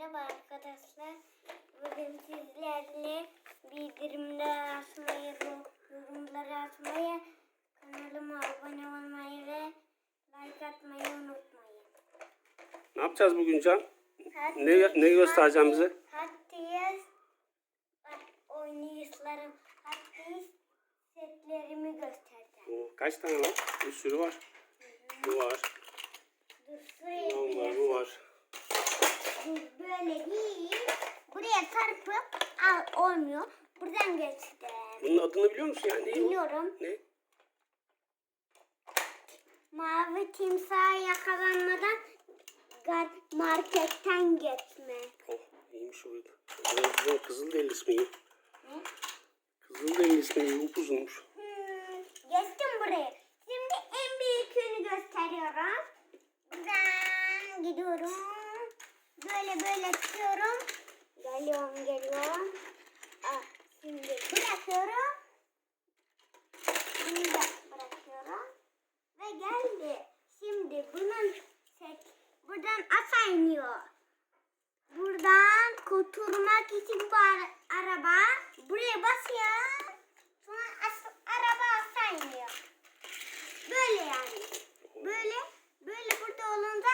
Merhaba arkadaşlar. Bugün sizlerle bildirimler açmayı, yorumları açmayı, kanalıma abone olmayı ve like atmayı unutmayın. Ne yapacağız bugün Can? Hadi, Ne- ne göstereceğim bize? Hadi oynayışlarım, hadi setlerimi göstereceğim. Oo, kaç tane var? Bir sürü var. Bu var. Dur şuraya Bu var, biraz- bu var. Bu böyle değil. Buraya çarpıp al olmuyor. Buradan geçtim. Bunun adını biliyor musun yani? Biliyorum. Ne? Mavi timsah yakalanmadan marketten geçme. Oh, iyiymiş o. Kızıl deli ismi? Kızıl deli ismi. Upuzunmuş. Hmm, geçtim burayı. Şimdi en büyüğünü gösteriyorum. Buradan gidiyorum. Böyle böyle tutuyorum. Geliyorum geliyorum. Ah, şimdi bırakıyorum. Şimdi de bırakıyorum. Ve geldi. Şimdi bunun set, buradan aşağı iniyor. Kurtulmak için bu ara- araba buraya basıyor. Sonra araba aşağı iniyor. Böyle yani. Böyle böyle burada olunca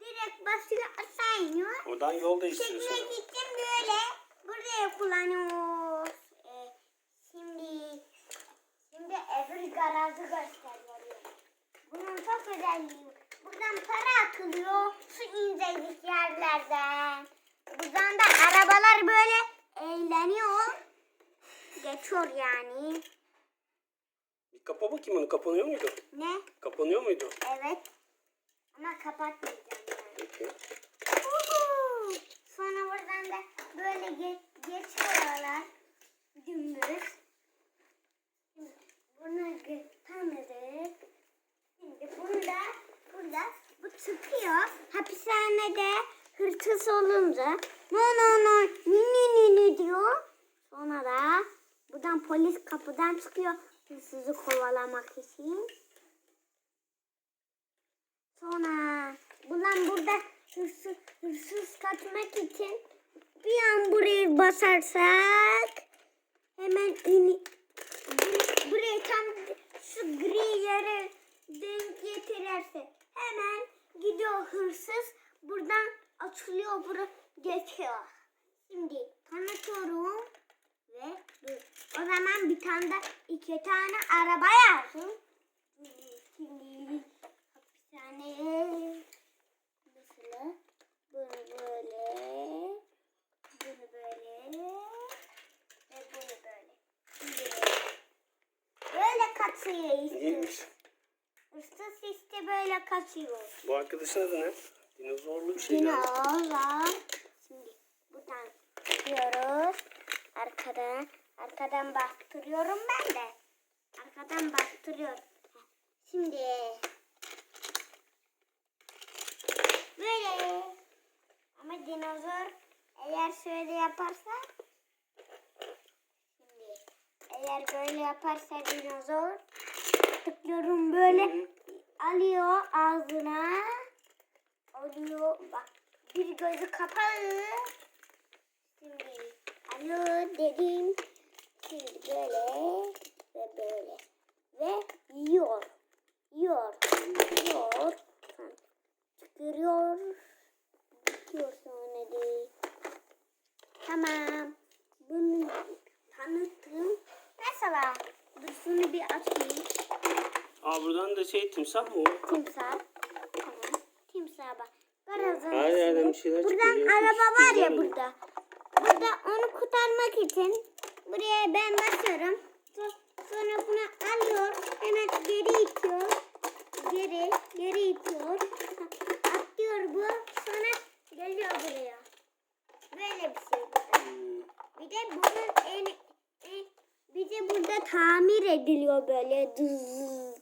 direkt basıyor aşağı iniyor. Oradan yol değiştiriyorsun. Çekmek için böyle buraya kullanıyoruz. Ee, şimdi şimdi öbür garajı gösteriyorum. Bunun çok özelliği. Buradan para atılıyor şu incecik yerlerden. Da arabalar böyle eğleniyor. Geçiyor yani. Bir kapa bakayım onu. Kapanıyor muydu? Ne? Kapanıyor muydu? Evet. Ama kapatmayacağım yani. Peki. Uhu! Sonra buradan da böyle geç, geçiyorlar. Dümdüz. Bunu tanıdık. Şimdi burada, burada bu çıkıyor. Hapishanede hırsız olunca no no no ni ni ni ni diyor. Sonra da buradan polis kapıdan çıkıyor hırsızı kovalamak için. Sonra bundan burada hırsız, hırsız kaçmak için bir an buraya basarsak hemen ini, bur- buraya tam şu gri yere denk getirirse hemen gidiyor hırsız buradan açılıyor bura geçiyor. Şimdi tanıtıyorum ve dur. O zaman bir tane de iki tane araba yazın. Şimdi hapishaneye mesela bunu böyle bunu böyle ve bunu böyle. Şimdi böyle kaçıyor işte. Hırsız işte böyle kaçıyor. Bu arkadaşın adı ne? Dinozorlu bir şey. Dinozor. Şimdi buradan gidiyoruz. Arkadan, arkadan baktırıyorum ben de. Arkadan baktırıyorum. Heh. Şimdi böyle. Ama dinozor eğer şöyle yaparsa şimdi eğer böyle yaparsa dinozor tıklıyorum böyle alıyor ağzına alıyor bak bir gözü kapalı. Şimdi alıyor dedim şimdi böyle ve böyle ve yiyor yiyor yiyor. Çıkarıyor bitiyor sonra değil tamam bunu tanıttım. Mesela dur şunu bir açayım Aa buradan da şey timsah mı o? Timsah. Timsah bak. Garajın Her yerden bir şeyler Buradan çıkıyor. araba var ya Güzel. burada. Burada onu kurtarmak için buraya ben basıyorum. So- Sonra bunu alıyor. Hemen geri itiyor. Geri, geri itiyor. Atlıyor bu. Sonra geliyor buraya. Böyle bir şey. Hmm. Bir de bunun en, en bir de burada tamir ediliyor böyle dız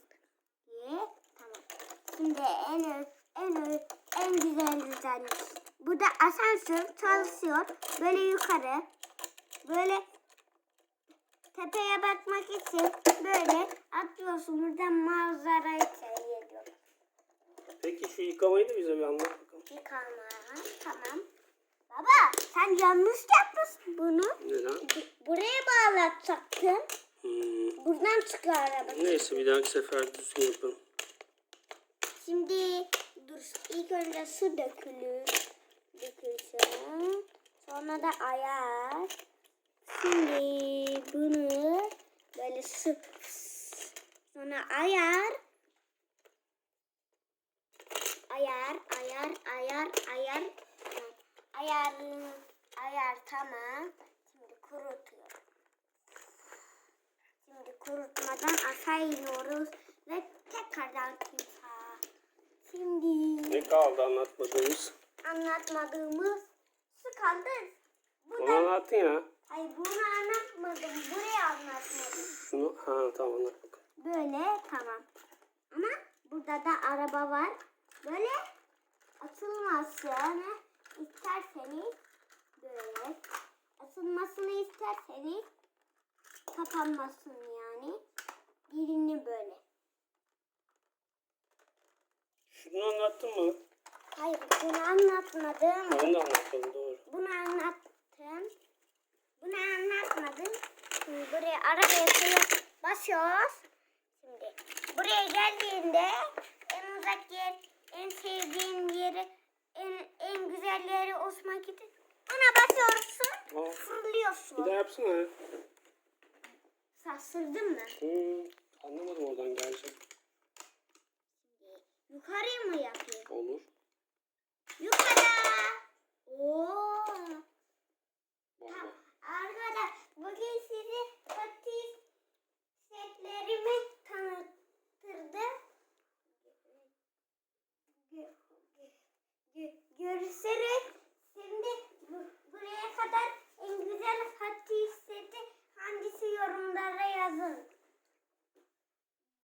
diye. Tamam. Şimdi en en en güzel güzellik. Burada asansör çalışıyor. Böyle yukarı. Böyle tepeye bakmak için böyle atlıyorsun. Buradan manzarayı seyrediyorsun. Peki şu yıkamayı da bize bir anlat bakalım. Yıkama. Tamam. yanlış yapmışsın bunu. Neden? Bu- Buraya bağlatacaktın. Hmm. Buradan çıkıyor araba. Neyse bir dahaki sefer düzgün yaparım. Şimdi dur ilk önce su dökülür. Dökülsün. Sonra da ayar. Şimdi bunu böyle su sonra ayar. Ayar, ayar, ayar, ayar. Ayar, ayar tamam. Şimdi kurutuyor. Şimdi kurutmadan aşağı iniyoruz ve tekrardan timsah. Şimdi Ne kaldı anlatmadığımız? anlatmadığımız su kaldı. Onu Burada, anlattın ya. hayır bunu anlatmadım. Buraya anlatmadım. Şunu ha tamam anlat bakalım. Böyle tamam. Ama burada da araba var. Böyle açılmasını isterseniz böyle açılmasını isterseniz kapanmasın yani. Birini böyle. Şunu anlattın mı? Hayır bunu anlatmadım. Onu da anlatmadın doğru. Bunu anlattım. Bunu anlatmadım. Şimdi buraya arabaya koyup basıyoruz. Şimdi buraya geldiğinde en uzak yer, en sevdiğin yeri, en, en güzel yeri uçmak için ona basıyorsun, Aa, bir fırlıyorsun. daha yapsana. Sarsıldın mı? Hmm. Anlamadım oradan gelecek. Yukarıya mı yapayım? Olur. Yukarı. Oo. Vallahi. Arkadaşlar bugün size patates setlerimi tanıttırdım. Görüşürüz. Şimdi buraya kadar en güzel patates seti hangisi yorumlara yazın.